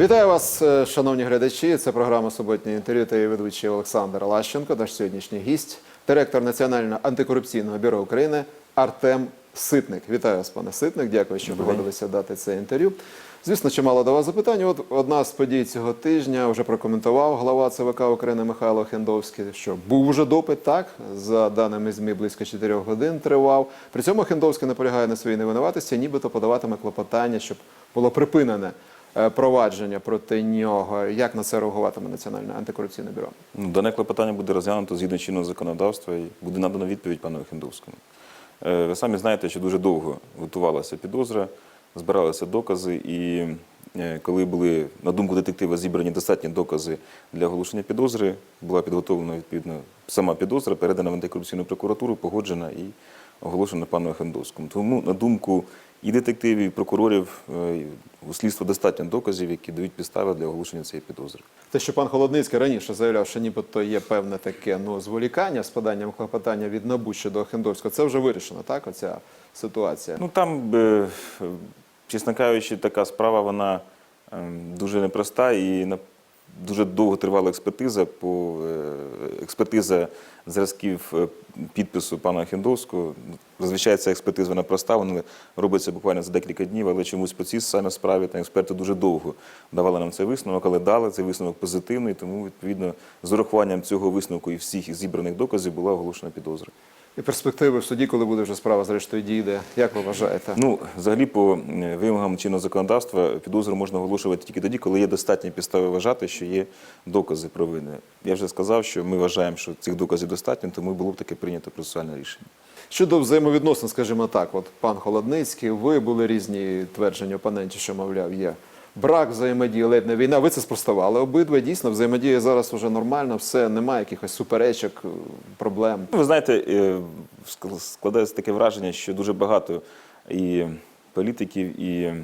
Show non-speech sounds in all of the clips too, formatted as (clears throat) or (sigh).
Вітаю вас, е, шановні глядачі. Це програма «Суботнє інтерв'ю» та її ведучий Олександр Лащенко, наш сьогоднішній гість, директор Національного антикорупційного бюро України Артем Ситник. Вітаю вас, пане Ситник. Дякую, що погодилися дати це інтерв'ю. Звісно, чимало до вас запитань. От одна з подій цього тижня вже прокоментував глава ЦВК України Михайло Хендовський, що був вже допит, так за даними ЗМІ, близько 4 годин тривав. При цьому Хендовський наполягає на своїй невинуватості, нібито подаватиме клопотання, щоб було припинене провадження проти нього. Як на це реагуватиме Національне антикорупційне бюро? Ну, клопотання буде розглянуто згідно чинного законодавства і буде надано відповідь пану Хендовському. Е, Ви самі знаєте, що дуже довго готувалася підозра, збиралися докази, і е, коли були, на думку детектива, зібрані достатні докази для оголошення підозри, була підготовлена відповідно сама підозра, передана в антикорупційну прокуратуру, погоджена і оголошена пану Хендовському. Тому, на думку і детективів, і прокурорів, е, у слідства достатньо доказів, які дають підстави для оголошення цієї підозри. Те, що пан Холодницький раніше заявляв, що нібито є певне таке ну, зволікання з поданням клопотання від НАБУ щодо Хендовського, це вже вирішено, так? Оця ситуація. Ну там, е, чесно кажучи, така справа вона ем, дуже непроста і на- дуже довго тривала експертиза по е, експертиза зразків е, підпису пана Хендовського. Зазвичай ця експертиза вона проста, вона робиться буквально за декілька днів, але чомусь по цій саме справі та експерти дуже довго давали нам цей висновок, але дали цей висновок позитивний, тому відповідно з урахуванням цього висновку і всіх зібраних доказів була оголошена підозра. І перспективи в суді, коли буде вже справа зрештою дійде, як ви вважаєте? Ну, взагалі, по е, вимогам чинного законодавства підозру можна оголошувати тільки тоді, коли є достатні підстави вважати, що є докази провини. Я вже сказав, що ми вважаємо, що цих доказів достатньо, тому було б таке прийнято процесуальне рішення. Щодо взаємовідносин, скажімо так, от пан Холодницький, ви були різні твердження опонентів, що, мовляв, є брак взаємодії, ледь не війна. Ви це спростували. Обидва дійсно взаємодія зараз вже нормальна, все, немає якихось суперечок, е, проблем. Ну, ви знаєте, е, складається таке враження, що дуже багато і політиків, і,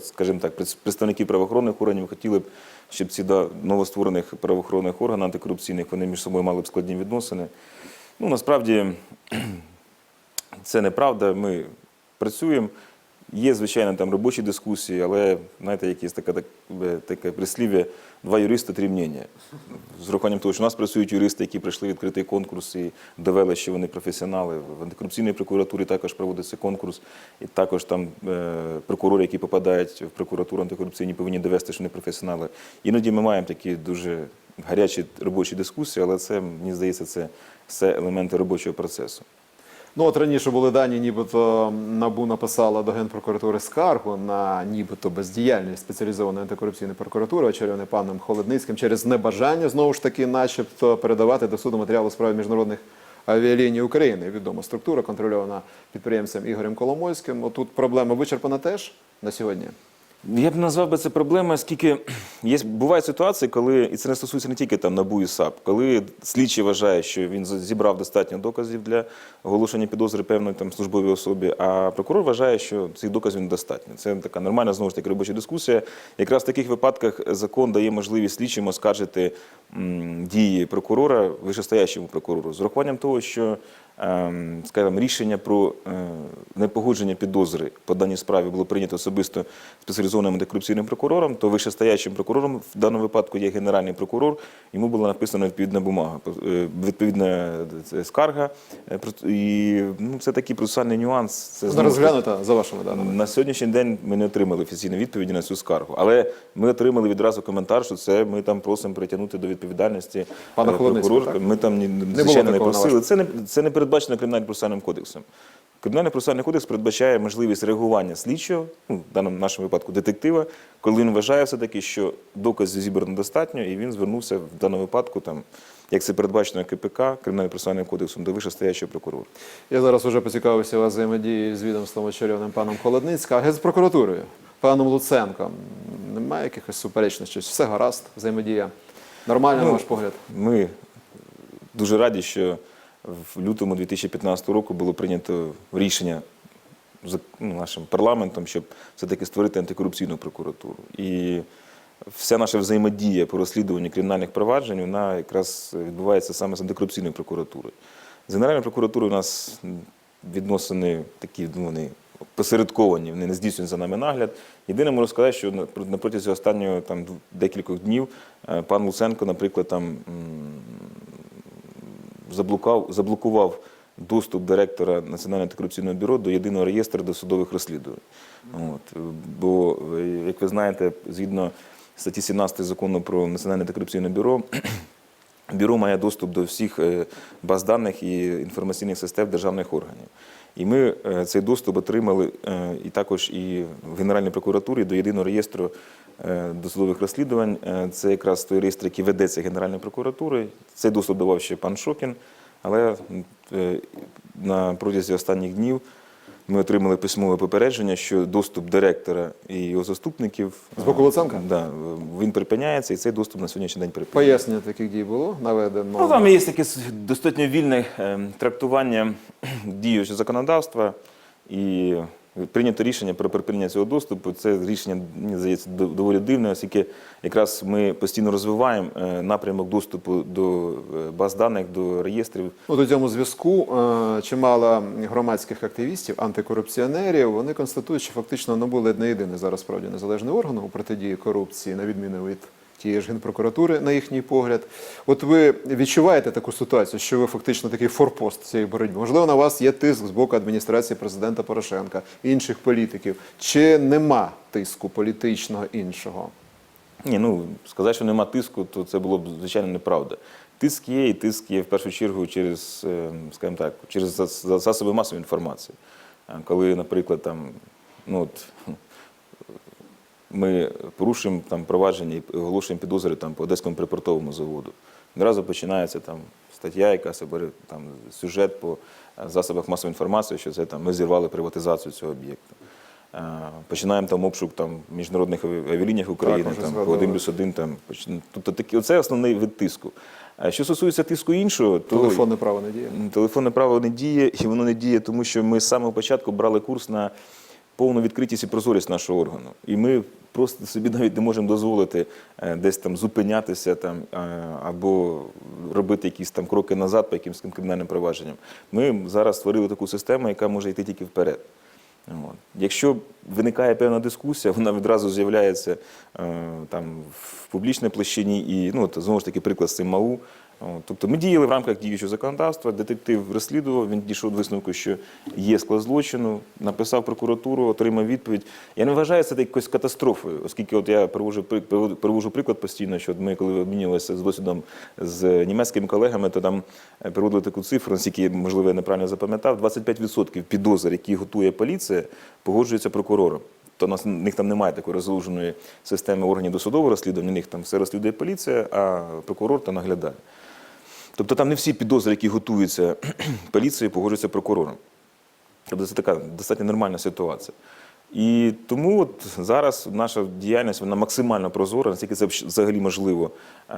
скажімо так, пред- представників правоохоронних органів хотіли б, щоб ці да, новостворених правоохоронних органів антикорупційних вони між собою мали б складні відносини. Ну, насправді, (clears throat) це неправда. Ми працюємо. Є, звичайно, там робочі дискусії, але знаєте, якесь таке, так, е, таке прислів'я два юристи, три мнення. З урахуванням того, що у нас працюють юристи, які пройшли відкритий конкурс і довели, що вони професіонали. В антикорупційній прокуратурі також проводиться конкурс, і також там е, прокурори, які попадають в прокуратуру антикорупційні, повинні довести, що вони професіонали. Іноді ми маємо такі дуже гарячі робочі дискусії, але це, мені здається, це все елементи робочого процесу. Ну от раніше були дані, нібито НАБУ написала до Генпрокуратури скаргу на нібито бездіяльність спеціалізованої антикорупційної прокуратури, очолюваної паном Холодницьким, через небажання знову ж таки, начебто, передавати до суду матеріали у справі міжнародних авіаліній України. Відома структура, контрольована підприємцем Ігорем Коломойським. Отут проблема вичерпана теж на сьогодні. Я б назвав би це проблемою, оскільки є бувають ситуації, коли і це не стосується не тільки там НАБУ і САП, коли слідчий вважає, що він зібрав достатньо доказів для оголошення підозри певної там службовій особі, а прокурор вважає, що цих доказів недостатньо. Це така нормальна знову ж таки робоча дискусія. Якраз в таких випадках закон дає можливість слідчим оскаржити дії прокурора вищестоящому прокурору з урахуванням того, що скажімо, рішення про е, непогодження підозри по даній справі було прийнято особисто спеціалізованим антикорупційним прокурором, то вищестоячим прокурором в даному випадку є генеральний прокурор. Йому була написана відповідна бумага, е, відповідна е, скарга. І ну, це такий процесуальний нюанс. Це Вона розглянута за вашими даними. на сьогоднішній день ми не отримали офіційної відповіді на цю скаргу, але ми отримали відразу коментар, що це ми там просимо притягнути до відповідальності Пана прокурора. Ми там звичайно не просили. Це не це не передбачено кримінальним процесуальним кодексом. Кримінальний процесуальний кодекс передбачає можливість реагування слідчого, ну, в даному нашому випадку детектива, коли він вважає все-таки, що доказів зібрано достатньо, і він звернувся в даному випадку, там, як це передбачено КПК, кримінальним процесуальним кодексом, до вищестоячого прокурора. Я зараз вже поцікавився вас взаємодії з відомством очолюваним паном Холодницьким, а Генпрокуратурою, паном Луценком. Немає якихось суперечностей? Все гаразд, взаємодія. Нормальна, на Ну, ваш погляд? Ми дуже раді, що в лютому 2015 року було прийнято рішення ну, нашим парламентом, щоб все-таки створити антикорупційну прокуратуру. І вся наша взаємодія по розслідуванню кримінальних проваджень вона якраз відбувається саме з антикорупційною прокуратурою. З Генеральною прокуратурою у нас відносини такі ну, вони посередковані, вони не здійснюють за нами нагляд. Єдине можу сказати, що на- протязі останнього там декількох днів е, пан Луценко, наприклад, там заблукав, заблокував доступ директора Національного антикорупційного бюро до єдиного реєстру досудових розслідувань. От, бо, е, як ви знаєте, згідно статті 17 закону про Національне антикорупційне бюро, (clears throat) бюро має доступ до всіх е, баз даних і інформаційних систем державних органів. І ми е, цей доступ отримали і також і в Генеральній прокуратурі до єдиного реєстру досудових розслідувань. Е, Це якраз той реєстр, який ведеться Генеральною прокуратурою. Цей доступ давав ще пан Шокін, але е, на протязі останніх днів ми отримали письмове попередження, що доступ директора і його заступників З боку Луценка? Да, е, він припиняється, і цей доступ на сьогоднішній день припиняється. Пояснення таких дій було наведено. Ну, там є таке достатньо вільне е, трактування (clears throat) діючого законодавства і прийнято рішення про припинення цього доступу. Це рішення, мені здається, доволі дивне, оскільки якраз ми постійно розвиваємо е, напрямок доступу до е, баз даних, до реєстрів. Ну, до цьому зв'язку е, чимало громадських активістів, антикорупціонерів, вони констатують, що фактично НАБУ ледь не єдиний зараз справді незалежний орган у протидії корупції, на відміну від тієї ж генпрокуратури, на їхній погляд. От ви відчуваєте таку ситуацію, що ви фактично такий форпост цієї боротьби? Можливо, на вас є тиск з боку адміністрації президента Порошенка, інших політиків. Чи нема тиску політичного іншого? Ні, ну сказати, що нема тиску, то це було б звичайно неправда. Тиск є, і тиск є в першу чергу через, е, скажімо так, через засоби масової інформації. Коли, наприклад, там, ну от, ми порушуємо там провадження і оголошуємо підозри там по Одеському припортовому заводу. Одразу починається там стаття, якась або там сюжет по е, засобах масової інформації, що це там ми зірвали приватизацію цього об'єкту. Е, Починаємо там обшук там міжнародних авіалініях України, вже там по 1 плюс 1, там поч- тобто такі, оце основний вид тиску. А що стосується тиску іншого, то Телефонне право не діє. Телефонне право не діє, і воно не діє, тому що ми з самого початку брали курс на повну відкритість і прозорість нашого органу. І ми просто собі навіть не можемо дозволити е, десь там зупинятися там, е, або робити якісь там кроки назад по якимось кримінальним провадженням. Ми зараз створили таку систему, яка може йти тільки вперед. От. Якщо виникає певна дискусія, вона відразу з'являється е, там в публічній площині, і ну знову ж таки приклад з цим МАУ. Тобто ми діяли в рамках діючого законодавства, детектив розслідував, він дійшов до висновку, що є склад злочину, написав прокуратуру, отримав відповідь. Я не вважаю це якоюсь катастрофою, оскільки от я привожу, при- привожу приклад постійно, що ми, коли обмінювалися з досвідом з німецькими колегами, то там е, приводили таку цифру, наскільки, можливо, я неправильно запам'ятав, 25% підозр, які готує поліція, погоджується прокурором. То нас них там немає такої розлуженої системи органів досудового розслідування, них там все розслідує поліція, а прокурор та наглядає. Тобто там не всі підозри, які готуються (clears throat) поліцією, погоджуються прокурором. Тобто це така достатньо нормальна ситуація. І тому от зараз наша діяльність вона максимально прозора, наскільки це взагалі можливо е,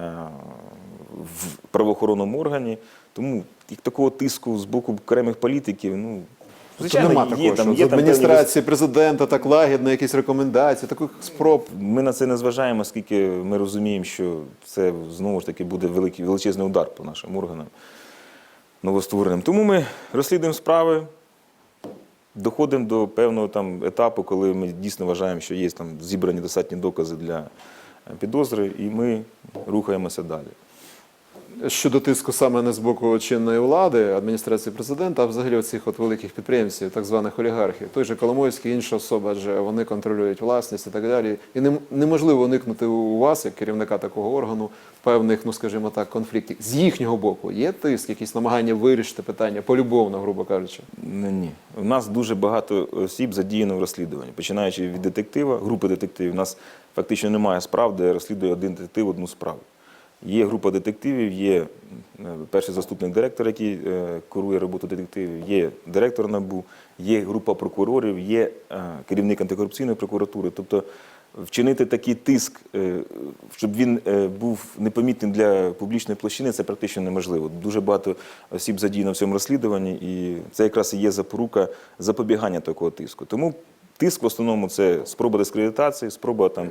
в правоохоронному органі. Тому такого тиску з боку окремих політиків, ну, Звичайно, нема такого, що з певні адміністрації президента так лагідно, якісь рекомендації, таких спроб. ми на це не зважаємо, оскільки ми розуміємо, що це знову ж таки буде великий величезний удар по нашим органам новоствореним. Тому ми розслідуємо справи, доходимо до певного там етапу, коли ми дійсно вважаємо, що є там зібрані достатні докази для е, підозри, і ми рухаємося далі. Щодо тиску саме не з боку чинної влади, адміністрації президента, а взагалі цих от великих підприємців, так званих олігархів, той же Коломойський, інша особа, адже вони контролюють власність і так далі. І нем- неможливо уникнути у вас, як керівника такого органу, певних, ну скажімо так, конфліктів. З їхнього боку є тиск, якісь намагання вирішити питання полюбовно, грубо кажучи. Ну, ні. У нас дуже багато осіб задіяно в розслідуванні. Починаючи від детектива, групи детективів, у нас фактично немає справ, де розслідує один детектив одну справу. Є група детективів, є е, перший заступник директора, який е, курує роботу детективів, є директор НАБУ, є група прокурорів, є е, керівник антикорупційної прокуратури. Тобто вчинити такий тиск, щоб він був непомітним для публічної площини, це практично неможливо. Дуже багато осіб задіяно в цьому розслідуванні, і це якраз і є запорука запобігання такого тиску. Тому тиск в основному це спроба дискредитації, спроба там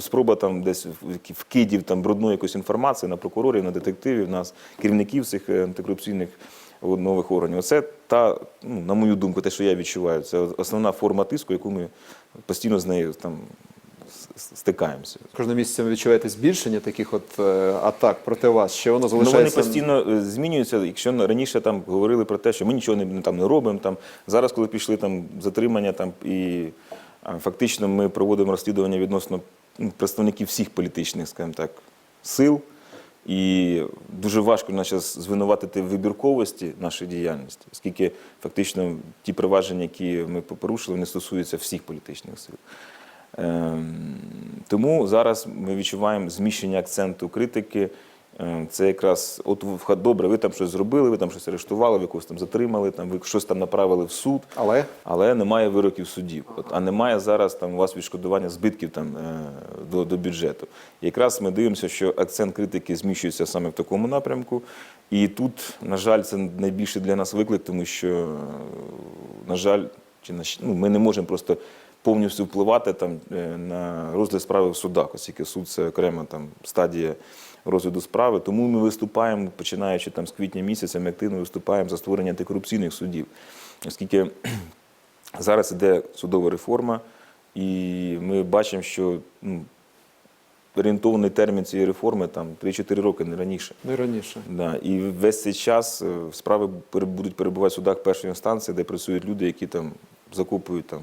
спроба там десь вкидів там брудної якоїсь інформації на прокурорів, на детективів, нас керівників цих е, антикорупційних нових органів. Оце та, ну, на мою думку, те, що я відчуваю, це основна форма тиску, яку ми постійно з нею там стикаємося. Кожного місяця ви відчуваєте збільшення таких от е, атак проти вас. Ще воно Ну, вони постійно е, змінюються. Якщо раніше там говорили про те, що ми нічого не, там, не робимо, там, зараз, коли пішли там, затримання, там, і фактично ми проводимо розслідування відносно ну, представників всіх політичних, скажімо так, сил. І дуже важко нас зараз звинуватити в вибірковості нашої діяльності, оскільки фактично ті провадження, які ми порушили, вони стосуються всіх політичних сил. Ем, Тому зараз ми відчуваємо зміщення акценту критики. Ем, Це якраз от добре, ви там щось зробили, ви там щось арештували, ви когось там затримали, там ви щось там направили в суд, Але але немає вироків судів. От, а немає зараз там у вас відшкодування збитків там е, до, до бюджету. І якраз ми дивимося, що акцент критики зміщується саме в такому напрямку. І тут, на жаль, це найбільший для нас виклик, тому що, на жаль, чи на ну, ми не можемо просто повністю впливати там е, на розгляд справи в судах, оскільки суд це окрема там стадія розгляду справи. Тому ми виступаємо, починаючи там з квітня місяця, ми активно виступаємо за створення антикорупційних судів, оскільки (clears throat) зараз іде судова реформа, і ми бачимо, що ну, орієнтовний термін цієї реформи там 3-4 роки, не раніше. не раніше. Да. І весь цей час е, справи будуть перебувати в судах першої інстанції, де працюють люди, які там закупують там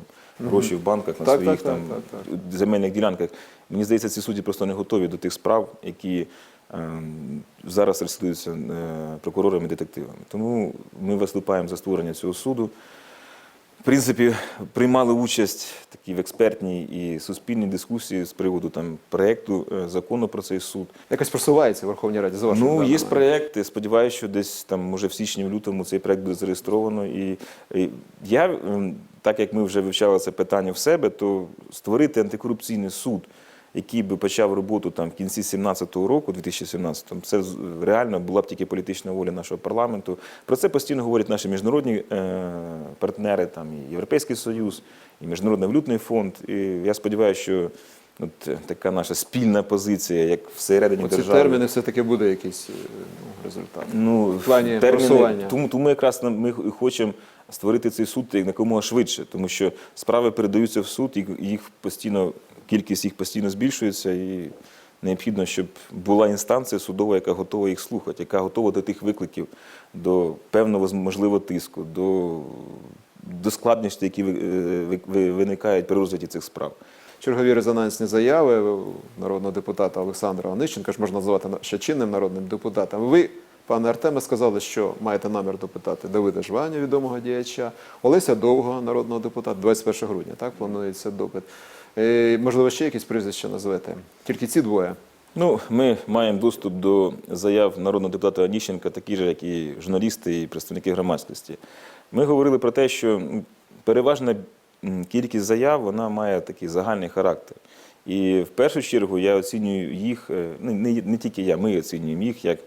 гроші в банках на Так, своїх так, там так, так, земельних ділянках. Мені здається, ці судді просто не готові до тих справ, які ем, зараз розслідуються е, прокурорами і детективами. Тому ми виступаємо за створення цього суду. В принципі, приймали участь такі в експертній і суспільній дискусії з приводу там проекту е, закону про цей суд. Якось просувається в Верховній Раді за Ну, є даними. Сподіваюся, що десь там, може, в січні, в лютому цей проєкт буде зареєстровано. І, і я, ем, так як ми вже вивчали це питання в себе, то створити антикорупційний суд, який би почав роботу там в кінці 2017 року, 2017, це реально була б тільки політична воля нашого парламенту. Про це постійно говорять наші міжнародні е, партнери, там і Європейський Союз, і Міжнародний валютний фонд. І я сподіваюся, що от е, така наша спільна позиція, як всередині Оці держави. терміни все-таки буде якийсь е, ну, результат. Ну, В плані терміни- просування. Тому, тому якраз ми хочемо створити цей суд як якомога швидше, тому що справи передаються в суд, і їх постійно, кількість їх постійно збільшується, і необхідно, щоб була інстанція судова, яка готова їх слухати, яка готова до тих викликів, до певного можливо тиску, до, до складнощів, які е, ви- ви- виникають при розгляді цих справ. Чергові резонансні заяви народного депутата Олександра Онищенка, ж можна назвати ще чинним народним депутатом. Ви, пане Артеме, сказали, що маєте намір допитати Давида Жваня, відомого діяча, Олеся Довгого, народного депутата, 21 грудня, так, планується допит. Е, можливо, ще якісь прізвища назвете? Тільки ці двоє. Ну, ми маємо доступ до заяв народного депутата Оніщенка, такі ж, як і журналісти і представники громадськості. Ми говорили про те, що переважна кількість заяв вона має такий загальний характер. І в першу чергу я оцінюю їх, е, ну, не, не тільки я, ми оцінюємо їх як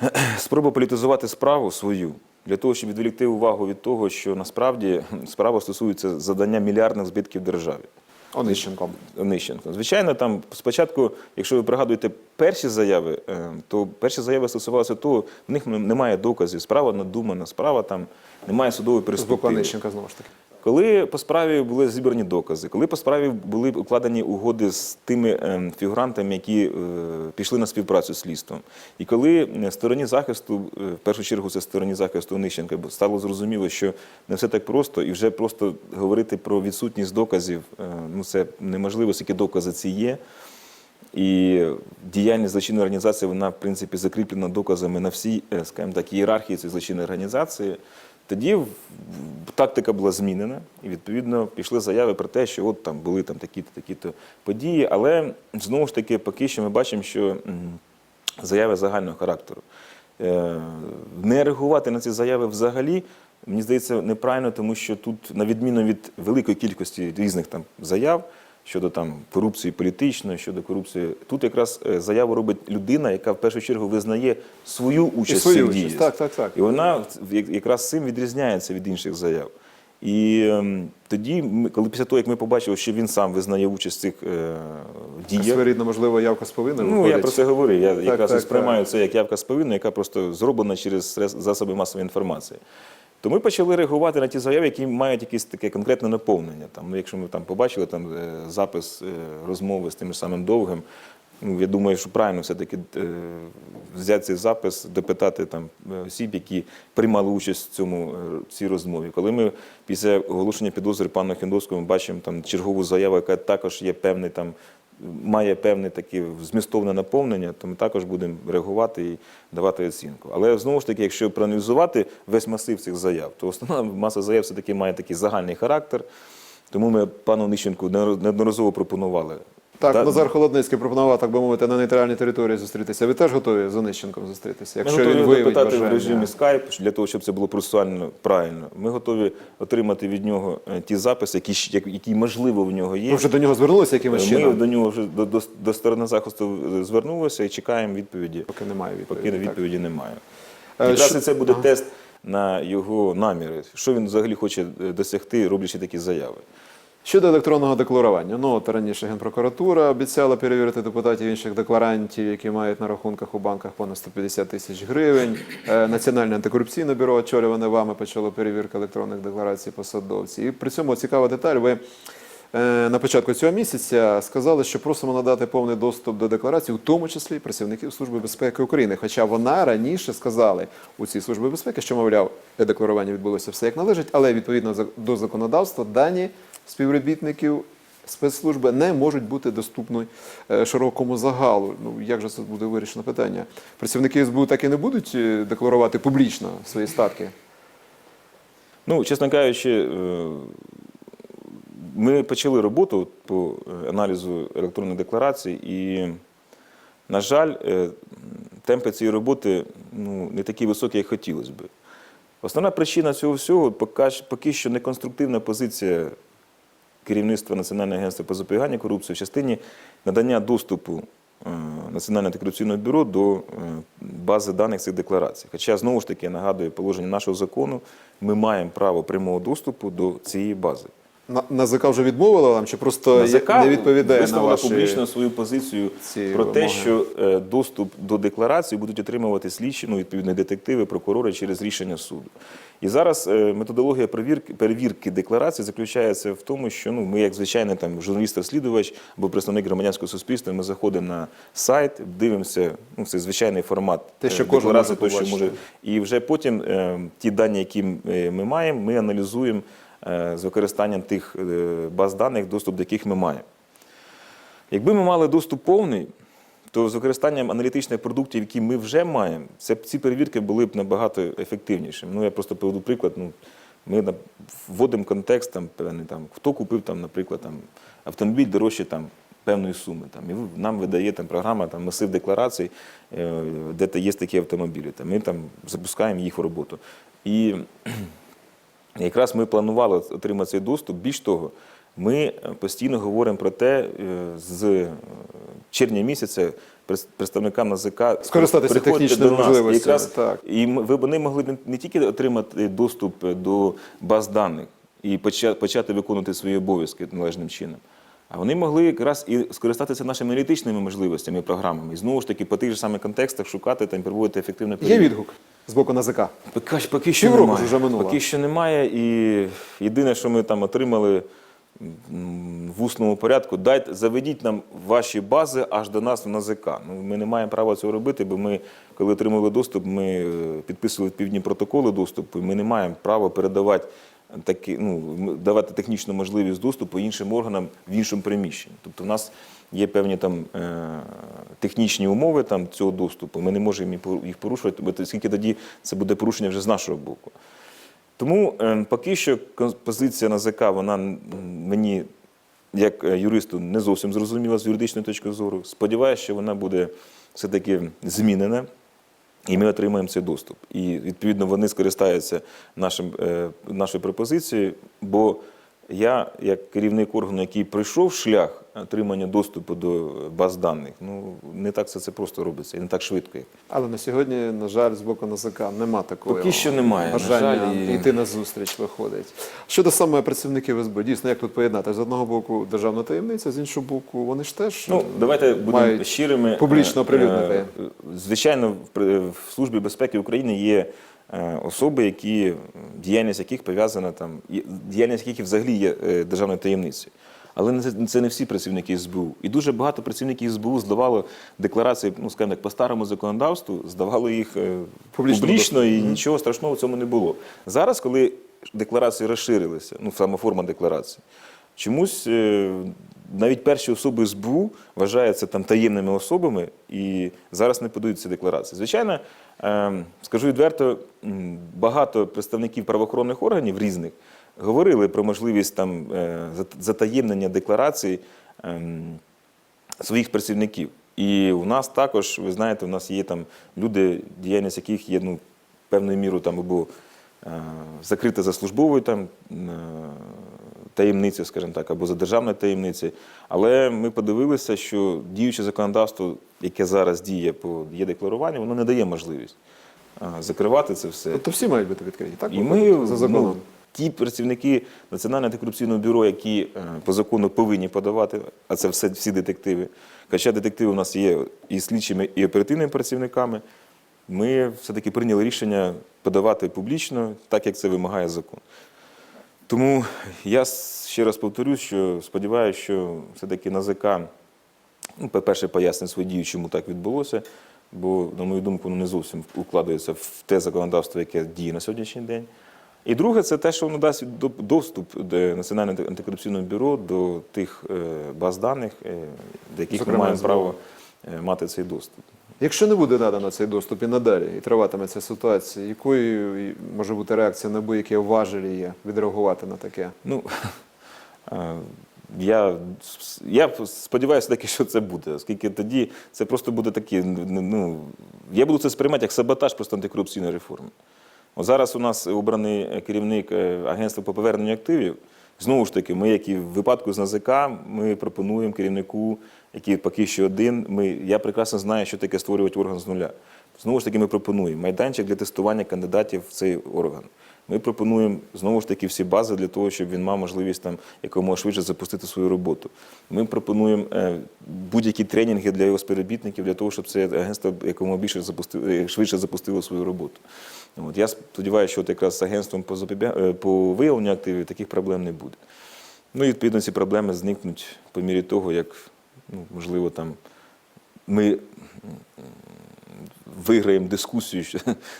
(clears throat) спроба політизувати справу свою для того, щоб відволікти увагу від того, що насправді справа стосується задання мільярдних збитків державі. Онищенком. Онищенко. Звичайно, там спочатку, якщо ви пригадуєте перші заяви, е, то перші заяви стосувалися того, в них немає доказів, справа надумана, справа там немає судової перспективи. Онищенка, знову ж таки. Коли по справі були зібрані докази, коли по справі були укладені угоди з тими е, фігурантами, які е, пішли на співпрацю з слідством, і коли стороні захисту, е, в першу чергу це стороні захисту Онищенка, стало зрозуміло, що не все так просто, і вже просто говорити про відсутність доказів, е, ну це неможливо, скільки докази ці є. І діяльність злочинної організації, вона, в принципі, закріплена доказами на всій, скажімо так, ієрархії цієї злочинної організації. Тоді тактика була змінена, і відповідно пішли заяви про те, що от там були там такі-то такі-то події. Але знову ж таки, поки що ми бачимо, що заяви загального характеру. Е, Не реагувати на ці заяви взагалі, мені здається, неправильно, тому що тут, на відміну від великої кількості різних там заяв щодо там корупції політичної, щодо корупції, тут якраз е, заяву робить людина, яка в першу чергу визнає свою участь свою в участь, діях. так, так, так. І вона якраз цим відрізняється від інших заяв. І ем, тоді, коли після того, як ми побачили, що він сам визнає участь в цих е, діях, Своєрідна, можливо, явка з повинною Ну, я про це говорив. Я якраз так, і сприймаю це як явка з повинною, яка просто зроблена через засоби масової інформації. То ми почали реагувати на ті заяви, які мають якесь таке конкретне наповнення. Там, ну, якщо ми там побачили там, е, запис е, розмови з тим самим довгим, ну, я думаю, що правильно все-таки е, взяти цей запис, допитати там осіб, які приймали участь в цьому цій розмові. Коли ми після оголошення підозри пану Хіндовському бачимо там чергову заяву, яка також є певний там має певне таке змістовне наповнення, то ми також будемо реагувати і давати оцінку. Але знову ж таки, якщо проаналізувати весь масив цих заяв, то основна маса заяв все-таки має такий загальний характер. Тому ми пану Нищенку неодноразово пропонували. Так, Та- Назар Холодницький пропонував, так би мовити, на нейтральній території зустрітися. Ви теж готові з Онищенком зустрітися? Ми Якщо готові він виявить допитати бажання? в режимі Skype для того, щоб це було процесуально правильно. Ми готові отримати від нього е, ті записи, які, щ- як- які можливо в нього є. Ви вже до нього звернулися якимось Ми чином? до нього вже до, до, до сторони захисту е, звернулися і чекаємо відповіді. Поки немає відповіді. Поки так. відповіді немає. Е, Якраз що- і це буде тест на його наміри. Що він взагалі хоче е, досягти, роблячи такі заяви. Щодо електронного декларування, ну от раніше Генпрокуратура обіцяла перевірити депутатів інших декларантів, які мають на рахунках у банках понад 150 тисяч гривень. Е, Національне антикорупційне бюро, очолюване вами, почало перевірку електронних декларацій посадовців. І при цьому цікава деталь. Ви е, на початку цього місяця сказали, що просимо надати повний доступ до декларацій, у тому числі працівників Служби безпеки України. Хоча вона раніше сказали у цій службі безпеки, що мовляв, декларування відбулося все як належить, але відповідно до законодавства дані співробітників спецслужби не можуть бути доступні е, широкому загалу. Ну як же це буде вирішено питання? Працівники СБУ так і не будуть е, декларувати публічно свої статки. Ну, чесно кажучи, е, ми почали роботу по аналізу електронних декларацій, і, на жаль, темпи цієї роботи ну, не такі високі, як хотілося б. Основна причина цього всього поки що неконструктивна позиція керівництва Національного агентства по запобіганню корупції в частині надання доступу е, Національного антикорупційного бюро до е, бази даних цих декларацій. Хоча, знову ж таки, я нагадую положення нашого закону, ми маємо право прямого доступу до цієї бази. На НАЗК вже відмовила вам чи просто НАЗК не відповідає на ваші... публічно свою позицію ці про те, що е, доступ до декларації будуть отримувати слідчі, ну, відповідно, детективи, прокурори через рішення суду. І зараз е, методологія перевірки, перевірки декларації заключається в тому, що ну, ми, як звичайний там, журналіст-розслідувач або представник громадянського суспільства, ми заходимо на сайт, дивимося, ну, це звичайний формат Те, що е, кожен декларації, може то, що може. і вже потім ті дані, які ми маємо, ми аналізуємо з використанням тих е, баз даних, доступ до яких ми маємо. Якби ми мали доступ повний, то з використанням аналітичних продуктів, які ми вже маємо, це, ці перевірки були б набагато ефективнішими. Ну, я просто приведу приклад. Ну, ми вводимо контекст, там, певний, там, хто купив, там, наприклад, там, автомобіль дорожче там, певної суми. Там, і нам видає там, програма там, масив декларацій, е, де є такі автомобілі. Там, ми там, запускаємо їх в роботу. І Якраз ми планували отримати цей доступ. Більш того, ми е, постійно говоримо про те, е, з е, червня місяця представникам НАЗК Скористатися технічними до нас. можливостями, Якраз, так. І ми- ви- вони могли не- тільки отримати доступ до баз даних і поча- почати виконувати свої обов'язки належним чином. А вони могли якраз і скористатися нашими аналітичними можливостями і програмами. І знову ж таки по тих же самих контекстах шукати та проводити ефективне Є відгук з боку НАЗК. Поки, поки що Півроку немає. ж вже минуло. Поки що немає. І єдине, що ми там отримали м, в усному порядку, дайте, заведіть нам ваші бази аж до нас в НАЗК. Ну, ми не маємо права цього робити, бо ми, коли отримали доступ, ми е, підписували відповідні протоколи доступу, і ми не маємо права передавати такі, ну, м- давати технічну можливість доступу іншим органам в іншому приміщенні. Тобто в нас є певні там е, технічні умови там, цього доступу. Ми не можемо їх порушувати, бо оскільки тоді це буде порушення вже з нашого боку. Тому е, поки що позиція НАЗК, вона мені, як е, юристу, не зовсім зрозуміла з юридичної точки зору. Сподіваюся, що вона буде все-таки змінена. І ми отримаємо цей доступ. І відповідно вони скористаються нашим, нашою пропозицією, бо я, як керівник органу, який пройшов шлях отримання доступу до баз даних, ну не так все це просто робиться і не так швидко. Але на сьогодні, на жаль, з боку НАЗК нема такої Поки що немає, на бажання жаль, і- йти на зустріч виходить. Щодо саме працівників СБ, дійсно, як тут поєднати? З одного боку державна таємниця, з іншого боку, вони ж теж Ну, е, давайте будемо щирими. публічно Е, оприлюднити. е, Звичайно, в Службі безпеки України є е, особи, які діяльність яких пов'язана там, діяльність яких взагалі є е, державною таємницею. Але це- не всі працівники СБУ. І дуже багато працівників СБУ здавало декларації, ну скажімо так, по старому законодавству, здавало їх е, Публічно публічно, і нічого страшного в цьому не було. Зараз, коли декларації розширилися, ну саме форма декларації, чомусь е, навіть перші особи СБУ вважаються там таємними особами і зараз не подають ці декларації. Звичайно, е, скажу відверто, багато представників правоохоронних органів різних говорили про можливість там е, зат- затаємнення декларацій. ем, своїх працівників. І у нас також, ви знаєте, у нас є там люди, діяльність яких є ну, певною мірою там або е, закрита за службовою там, таємницею, скажімо так, або за державною таємницею. Але ми подивилися, що діюче законодавство, яке зараз діє по є декларуванню, воно не дає можливість закривати це все. Тобто всі мають бути відкриті, так? І ми за законом. ну, ті працівники Національного антикорупційного бюро, які е, по закону повинні подавати, а це все всі детективи. Хоча детективи у нас є і слідчими, і оперативними працівниками. Ми все-таки прийняли рішення подавати публічно, так як це вимагає закон. Тому я ще раз повторюсь, що сподіваюся, що все-таки НАЗК, ну, по-перше, пояснить свої дії, чому так відбулося, бо, на мою думку, воно не зовсім укладається в те законодавство, яке діє на сьогоднішній день. І друге, це те, що воно дасть до- доступ до Національного антикорупційного бюро до тих е, баз даних, е, до яких Зокрема, ми маємо право мати цей доступ. Якщо не буде надано цей доступ і надалі, і триватиме ця ситуація, якою може бути реакція НАБУ, які важелі є відреагувати на таке? Ну, (laughs) е, я, я сподіваюся таки, що це буде, оскільки тоді це просто буде такі, ну, я буду це сприймати як саботаж просто антикорупційної реформи. От зараз у нас обраний керівник е, агентства по поверненню активів. Знову ж таки, ми, як і в випадку з НАЗК, ми пропонуємо керівнику, який поки що один. Ми, я прекрасно знаю, що таке створювати орган з нуля. Знову ж таки, ми пропонуємо майданчик для тестування кандидатів в цей орган. Ми пропонуємо знову ж таки всі бази для того, щоб він мав можливість там якомога швидше запустити свою роботу. Ми пропонуємо е, будь-які тренінги для його співробітників для того, щоб це агентство якомога більше запустило, е, швидше запустило свою роботу. От я сподіваюся, що от якраз з агентством по запобя... е, по виявленню активів таких проблем не буде. Ну і відповідно ці проблеми зникнуть по мірі того, як ну, можливо там ми виграємо дискусію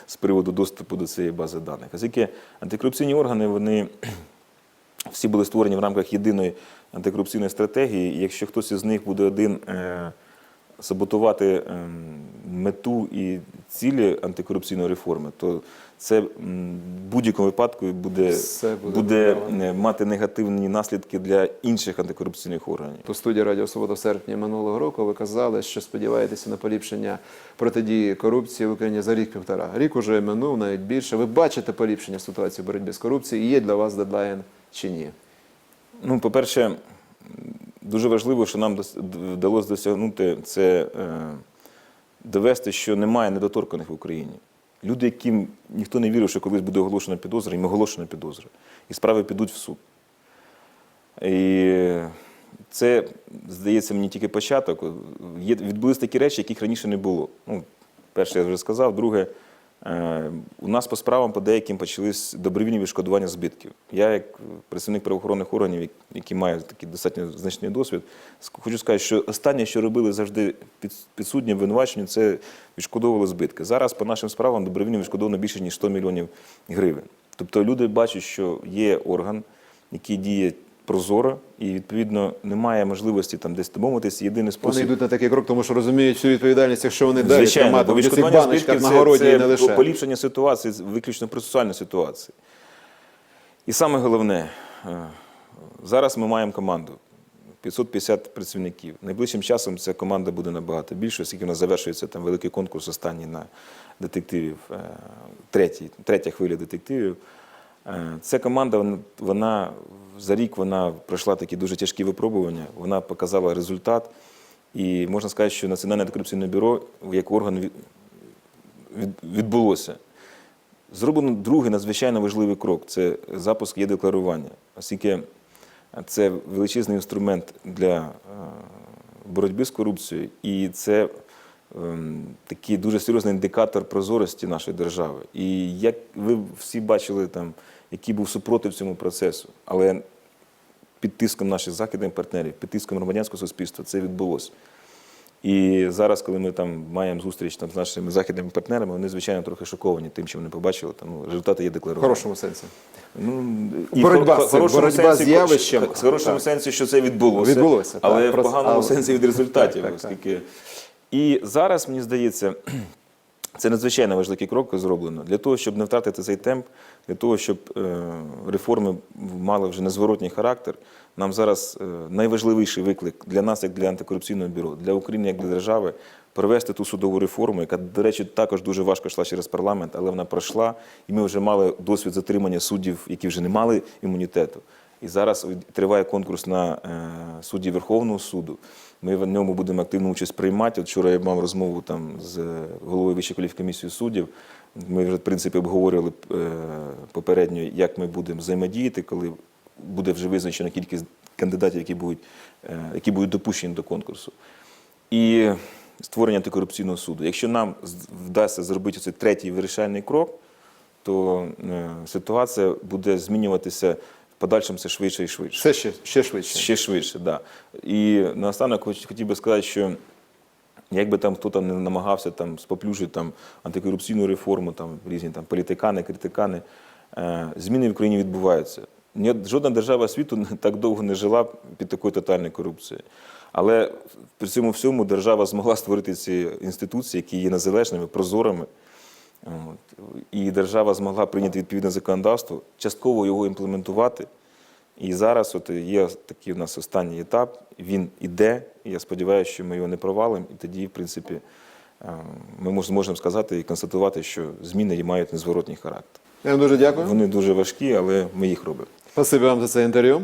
з приводу доступу до цієї бази даних. Оскільки антикорупційні органи вони (clears throat) всі були створені в рамках єдиної антикорупційної стратегії. І якщо хтось із них буде один е, саботувати ем, мету і цілі антикорупційної реформи, то це в будь-якому випадку буде, буде буде е, мати негативні наслідки для інших антикорупційних органів. По студії Радіо Свобода в серпні минулого року ви казали, що сподіваєтеся на поліпшення протидії корупції в Україні за рік-півтора. Рік уже минув, навіть більше. Ви бачите поліпшення ситуації в боротьбі з корупцією? І є для вас дедлайн чи ні? Ну, по-перше, дуже важливо, що нам вдалося досягнути це е, довести, що немає недоторканих в Україні. Люди, яким ніхто не вірив, що колись буде оголошена підозра, їм оголошена підозра. І справи підуть в суд. І це, здається, мені тільки початок. Відбулись такі речі, яких раніше не було. Ну, перше, я вже сказав. Друге, у нас по справам по деяким почались добровільні відшкодування збитків. Я, як працівник правоохоронних органів, як- який має такий достатньо значний досвід, хочу сказати, що останнє, що робили завжди під, підсудні обвинувачені, це відшкодовували збитки. Зараз по нашим справам добровільно відшкодовано більше ніж 100 мільйонів гривень. Тобто люди бачать, що є орган, який діє прозоро, і відповідно немає можливості там десь домовитися. Єдиний Вони йдуть на такий крок, тому що розуміють всю відповідальність, якщо вони далі Звичайно, бо цих відшкодування баночках збитків на це, городі і не це лише. поліпшення ситуації, виключно процесуальної ситуації. І саме головне, е, зараз ми маємо команду. 550 працівників. Найближчим часом ця команда буде набагато більше, оскільки у нас завершується там великий конкурс останній на детективів, е, третій, третя хвиля детективів. Е, Ця команда вона, за рік вона пройшла такі дуже тяжкі випробування, вона показала результат. І можна сказати, що Національне антикорупційне бюро як орган від- від- відбулося. Зроблено другий надзвичайно важливий крок це запуск є декларування, оскільки це величезний інструмент для е, боротьби з корупцією, і це такий дуже серйозний індикатор прозорості нашої держави. І як ви всі бачили, там, який був супротив цьому процесу, але під тиском наших західних партнерів, під тиском громадянського суспільства це відбулося. І зараз, коли ми там маємо зустріч там, з нашими західними партнерами, вони, звичайно, трохи шоковані тим, що вони побачили. Там, ну, результати є В хорошому сенсі. Ну, Боротьба в з цим, хорошому боротьба з сенсі, явищем. В хорошому Так. сенсі, що це відбулося. Відбулося, так, але в поганому але- сенсі від результатів. Так, так, так. оскільки... І зараз, мені здається, (clears throat) це надзвичайно важливий крок зроблено для того, щоб не втратити цей темп, для того, щоб е, реформи мали вже незворотній характер. Нам зараз е, найважливіший виклик для нас, як для антикорупційного бюро, для України як для держави, провести ту судову реформу, яка, до речі, також дуже важко йшла через парламент, але вона пройшла, і ми вже мали досвід затримання суддів, які вже не мали імунітету. І зараз триває конкурс на е, судді Верховного суду. Ми в ньому будемо активну участь приймати. От вчора я мав розмову там з е, головою Вищої кваліфкомісії суддів. Ми вже в принципі обговорювали е, попередньо, як ми будемо взаємодіяти, коли буде вже визначена кількість кандидатів, які будуть, які будуть допущені до конкурсу. І створення антикорупційного суду. Якщо нам вдасться зробити цей третій вирішальний крок, то ситуація буде змінюватися подальшому все швидше і швидше. Все ще, ще швидше. Ще швидше, так. Да. І наостанок хоч- хотів би сказати, що як би там хто там не намагався там споплюжити там антикорупційну реформу, там різні там політикани, критикани, е, зміни в Україні відбуваються. Жодна держава світу так довго не жила під такою тотальною корупцією. Але при цьому всьому держава змогла створити ці інституції, які є незалежними, прозорими. От. І держава змогла прийняти відповідне законодавство, частково його імплементувати. І зараз от є такий у нас останній етап, він іде, і я сподіваюся, що ми його не провалимо, і тоді, в принципі, е, ми зможемо сказати і констатувати, що зміни мають незворотній характер. Я вам дуже дякую. Вони дуже важкі, але ми їх робимо. Спасибі вам за це інтерв'ю.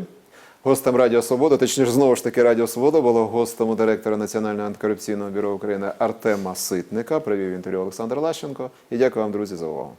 Гостем Радіо Свобода, точніше, знову ж таки, Радіо Свобода було гостем у директора Національного антикорупційного бюро України Артема Ситника. Привів інтерв'ю Олександр Лащенко. І дякую вам, друзі, за увагу.